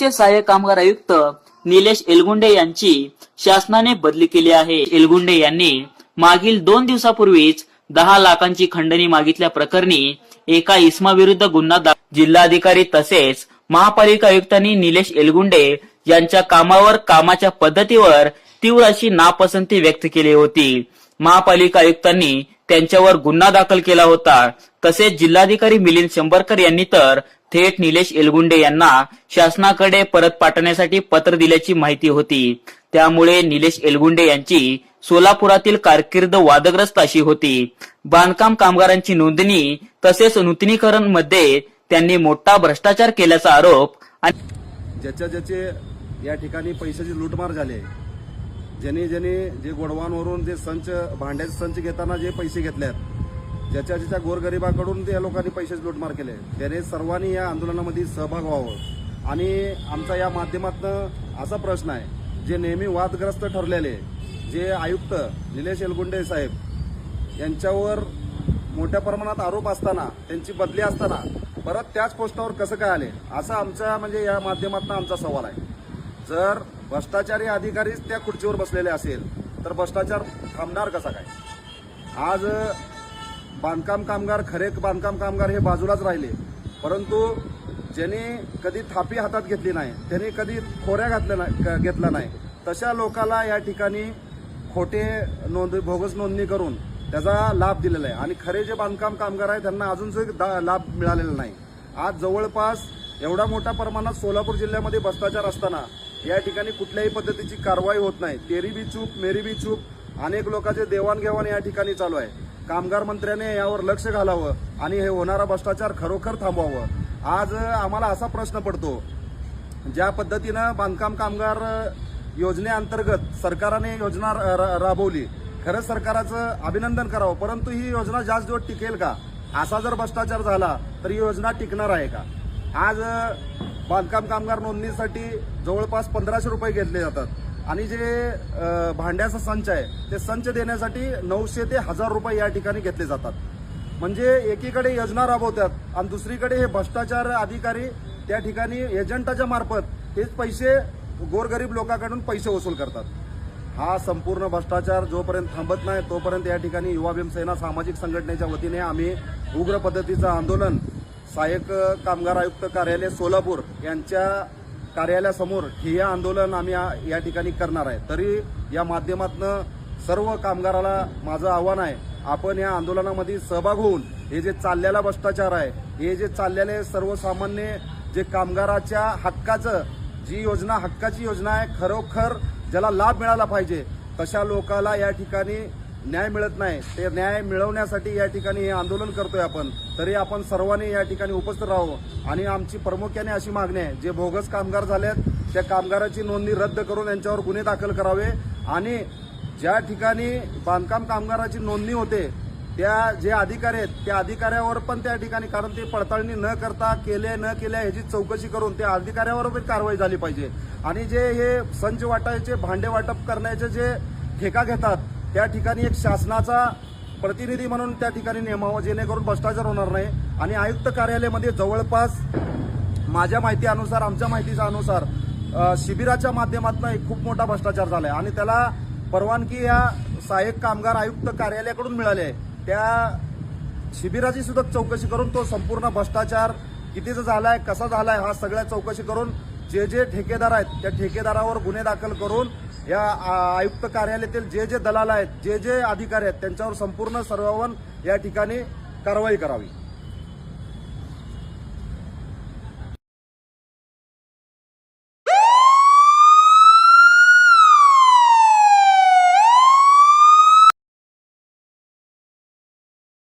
चे सहाय्यक कामगार आयुक्त निलेश एलगुंडे यांची शासनाने बदली केली आहे. एलगुंडे यांनी मागील दोन दिवसापूर्वीच दहा लाखांची खंडणी मागितल्या प्रकरणी एका इसमाविरुद्ध गुन्हा जिल्हाधिकारी तसेच महापालिका आयुक्तांनी निलेश एलगुंडे यांच्या कामावर कामाच्या पद्धतीवर तीव्र अशी नापसंती व्यक्त केली होती. महापालिका आयुक्तांनी त्यांच्यावर गुन्हा दाखल केला होता. तसेच जिल्हाधिकारी मिलिंद शंभरकर यांनी तर थेट निलेश एलगुंडे यांना शासनाकडे परत पाठवण्यासाठी पत्र दिल्याची माहिती होती. त्यामुळे निलेश एलगुंडे यांची सोलापुरातील कारकीर्द वादग्रस्त अशी होती. बांधकाम कामगारांची नोंदणी तसेच नूतनीकरणमध्ये त्यांनी मोठा भ्रष्टाचार केल्याचा आरोप आणि ज्याच्या ज्याचे या ठिकाणी पैशाची लूटमार झाले. ज्यांनी ज्यांनी जे गोडवांवरून जे संच भांड्याचे संच घेताना जे पैसे घेतल्यात त्याच्या ज्याच्या ज्याच्या गोरगरिबाकडून त्या लोकांनी पैसेच लुटमार केले. त्याने सर्वांनी या आंदोलनामध्ये सहभाग व्हावं. आणि आमचा या माध्यमातून असा प्रश्न आहे जे नेहमी वादग्रस्त ठरलेले जे आयुक्त निलेश एलगुंडे साहेब यांच्यावर मोठ्या प्रमाणात आरोप असताना त्यांची बदली असताना परत त्याच पोस्टावर कसं काय आले? असा आमचा म्हणजे या माध्यमातून आमचा सवाल आहे. जर भ्रष्टाचारी अधिकारीच त्या खुर्चीवर बसलेले असेल तर भ्रष्टाचार थांबणार कसा काय? आज बांधकाम कामगार खरे बांधकाम कामगार हे बाजूलाच राहिले. परंतु ज्यांनी कधी थापी हातात घेतली नाही त्यांनी कधी खोऱ्या घातल्या नाही घेतला नाही तशा लोकाला या ठिकाणी खोटे नोंद बोगस नोंदणी करून त्याचा लाभ दिलेला आहे. आणि खरे जे बांधकाम कामगार आहेत त्यांना अजूनसुद्धा दा- लाभ मिळालेला नाही. आज जवळपास एवढा मोठ्या प्रमाणात सोलापूर जिल्ह्यामध्ये भ्रष्टाचार असताना या ठिकाणी कुठल्याही पद्धतीची कारवाई होत नाही. तेरी बी चूक मेरी बी चूक अनेक लोकांचे देवाणघेवाण या ठिकाणी चालू आहे. कामगार मंत्र्याने यावर लक्ष घालावं आणि हे होणारा भ्रष्टाचार खरोखर थांबवावं. आज आम्हाला असा प्रश्न पडतो ज्या पद्धतीनं बांधकाम कामगार योजनेअंतर्गत सरकारने योजना राबवली खरंच सरकारचं अभिनंदन करावं परंतु ही योजना जास्त दिवस टिकेल का? असा जर भ्रष्टाचार झाला तर ही योजना टिकणार आहे का? आज बांधकाम कामगार नोंदणीसाठी जवळपास पंधराशे रुपये घेतले जातात. आणि जे भांड्याचा संच आहे ते संच देण्यासाठी नऊशे ते हजार रुपये या ठिकाणी घेतले जातात. म्हणजे एकीकडे योजना राबवतात आणि दुसरीकडे हे भ्रष्टाचार अधिकारी त्या ठिकाणी एजंटाच्या मार्फत हेच पैसे गोरगरीब लोकांकडून पैसे वसूल करतात. हा संपूर्ण भ्रष्टाचार जोपर्यंत थांबत नाही तोपर्यंत या ठिकाणी युवा भीमसेना सामाजिक संघटनेच्या वतीने आम्ही उग्र पद्धतीचं आंदोलन सहाय्यक कामगार आयुक्त कार्यालय सोलापूर यांच्या कार्यालयासमोर ठिय्या आंदोलन आम्ही या- ठिकाणी करणार आहे. तरी या माध्यमातनं सर्व कामगाराला माझं आव्हान आहे. आपण या आंदोलनामध्ये सहभाग होऊन हे जे चाललेला भ्रष्टाचार आहे हे जे चाललेले सर्वसामान्य जे कामगाराच्या हक्काचं जी योजना हक्काची योजना आहे खरोखर ज्याला लाभ मिळाला पाहिजे तशा लोकाला या ठिकाणी न्याय मिळत नाही ते न्याय मिळवण्यासाठी या ठिकाणी हे आंदोलन करतोय आपण. तरी आपण सर्वांनी या ठिकाणी उपस्थित राहावं आणि आमची प्रामुख्याने अशी मागणी आहे जे बोगस कामगार झालेत त्या कामगाराची नोंदणी रद्द करून यांच्यावर गुन्हे दाखल करावे. आणि ज्या ठिकाणी बांधकाम कामगाराची नोंदणी होते त्या जे अधिकारी आहेत त्या अधिकाऱ्यावर पण त्या ठिकाणी कारण ते पडताळणी न करता केले न केल्या ह्याची चौकशी करून त्या अधिकाऱ्यावर पण कारवाई झाली पाहिजे. आणि जे हे संच वाटायचे भांडे वाटप करण्याचे जे ठेका घेतात त्या ठिकाणी एक शासनाचा प्रतिनिधी म्हणून त्या ठिकाणी नेमावं जेणेकरून भ्रष्टाचार होणार नाही. आणि आयुक्त कार्यालयामध्ये जवळपास माझ्या माहितीनुसार आमच्या माहितीच्या अनुसार शिबिराच्या माध्यमातून एक खूप मोठा भ्रष्टाचार झाला आहे आणि त्याला परवानगी या सहाय्यक कामगार आयुक्त कार्यालयाकडून मिळाली आहे. त्या शिबिराची सुद्धा चौकशी करून तो संपूर्ण भ्रष्टाचार कितीचा झालाय कसा झालाय हा सगळ्या चौकशी करून जे जे ठेकेदार आहेत त्या ठेकेदारावर गुन्हे दाखल करून या आयुक्त कार्यालयातील जे जे दलाल आहेत जे जे अधिकारी आहेत त्यांच्यावर संपूर्ण सर्वांवर या ठिकाणी कारवाई करावी.